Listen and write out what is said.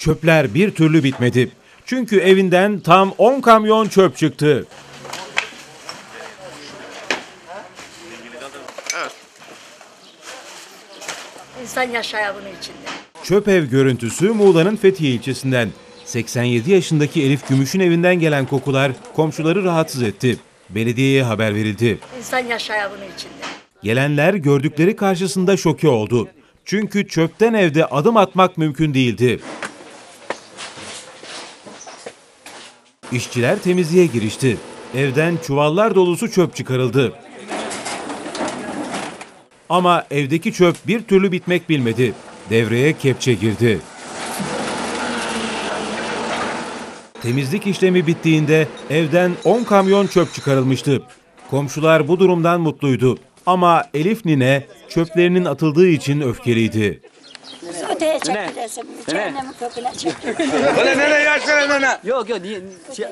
Çöpler bir türlü bitmedi. Çünkü evinden tam 10 kamyon çöp çıktı. İnsan yaşaya bunun içinde. Çöp ev görüntüsü Muğla'nın Fethiye ilçesinden. 87 yaşındaki Elif Gümüş'ün evinden gelen kokular komşuları rahatsız etti. Belediyeye haber verildi. İnsan yaşaya bunun içinde. Gelenler gördükleri karşısında şoke oldu. Çünkü çöpten evde adım atmak mümkün değildi. İşçiler temizliğe girişti. Evden çuvallar dolusu çöp çıkarıldı. Ama evdeki çöp bir türlü bitmek bilmedi. Devreye kepçe girdi. Temizlik işlemi bittiğinde evden 10 kamyon çöp çıkarılmıştı. Komşular bu durumdan mutluydu. Ama Elif Nine çöplerinin atıldığı için öfkeliydi. Öteye çekilirsin, cehennemin köküne çekilirsin. Öyle nereye yaşlar nene? Yok yok niye şey,